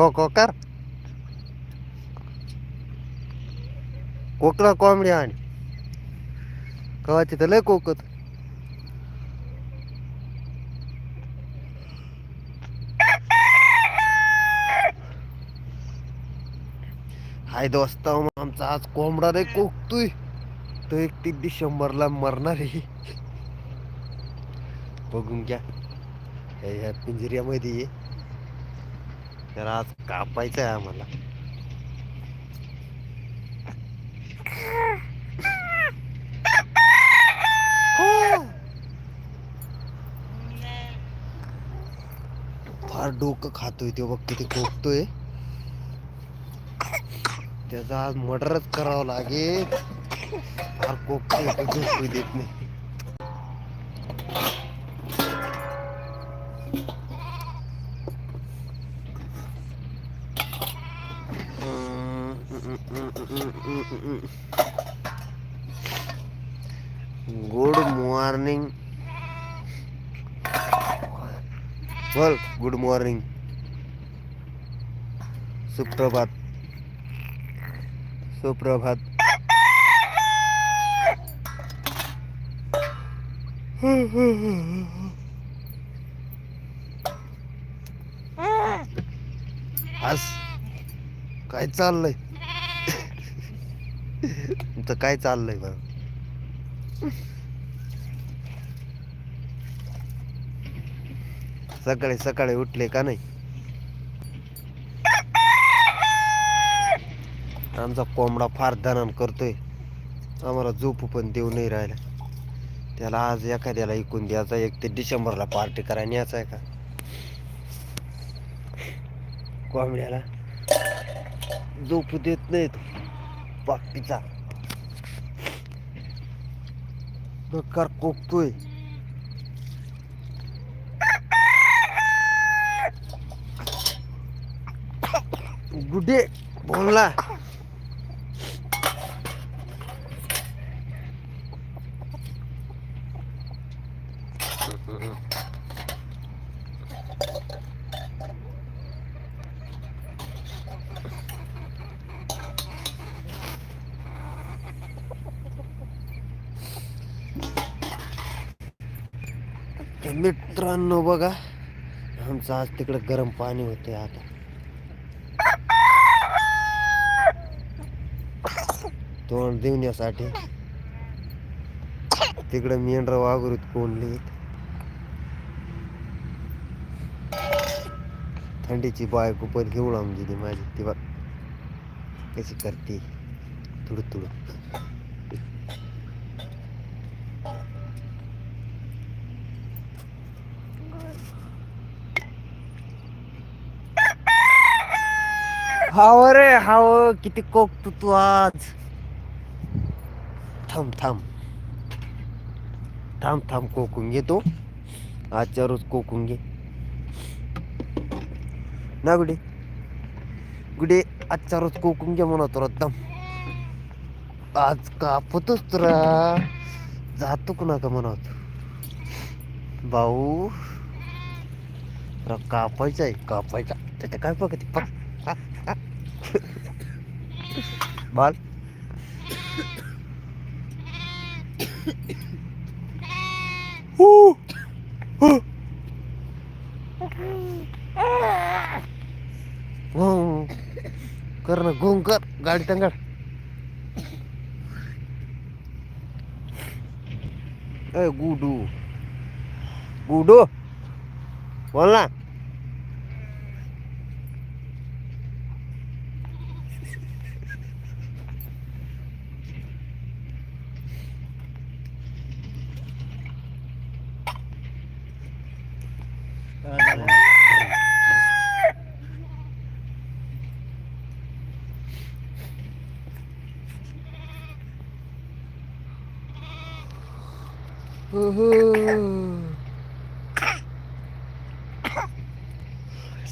को को कर कोकला कोंबडी आणि. कवाची तर लय कोकत. हाय दोस्त आमचा आज कोंबडा रे कोकतोय. तो एक एकतीस डिसेंबरला मरणार आहे. बघून घ्या. हे ह्या पिंजऱ्यामध्ये ये तर आज कापायचं आहे आम्हाला हो! फार डोकं खातोय ते बघ किती खोकतोय. त्याचा आज मर्डरच करावं लागेल. फार कोकतोय देत नाही. Good morning. बोल गुड मॉर्निंग. सुप्रभात. सुप्रभात. आज काय चाललंय? तुमचं काय चाललंय बरं? सकाळी सकाळी उठले का नाही? आमचा कोंबडा फार दणन करतोय. आम्हाला झोप पण देऊ नाही राहिला. त्याला आज एखाद्याला ऐकून द्यायचा एक ते डिसेंबरला पार्टी करायला न्यायचा आहे का? कोंबड्याला. झोपू देत buat pizza. Bakar kukui. Gede, bola. तर मित्रांनो बघा आमचं आज तिकडं गरम पाणी होते आता. तोंड देण्यासाठी तिकडं मेंढर वागुरीत कोंडली थंडीची बायको पण घेऊन आम गेली माझी ती बघ. कशी करते. तुडू तुडू. हाव रे हाव. किती कोकतो तू आज. थांब थांब. थांब थांब कोकून घे तू. आजच्या रोज कोकून घे. ना गुडे. गुडे आजच्या रोज कोकून घे म्हणत दम आज कापतोच तुला. जातो कुणा का म्हणत. भाऊ. कापायचा आहे कापायचा. त्याच्या काय बघ पक बाल कर ना गोंग कर गाडी टंगाड ए गुडू गुडू बोल ना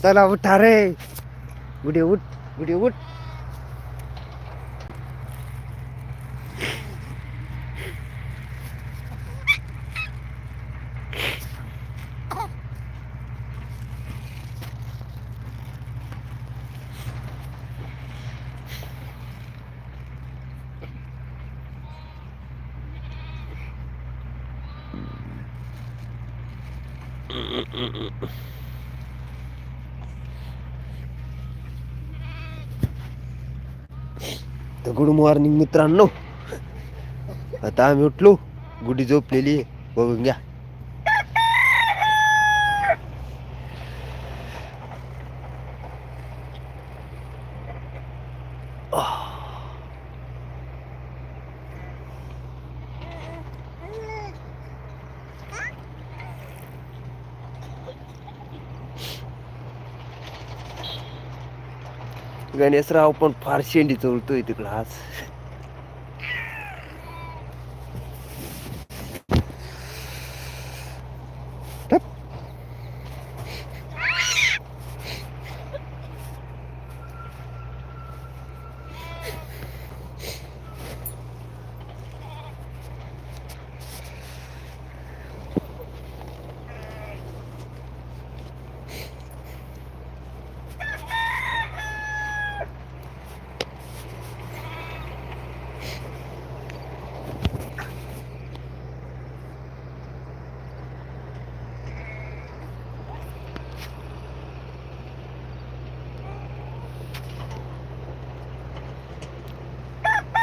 चला उठा रे गुडे उठ गुडे उठ तर गुड मॉर्निंग मित्रांनो. आता आम्ही उठलो. गुडी झोपलेली बघून घ्या. गणेशराव पण फार शेंडी चोरतोय तिकडं आज.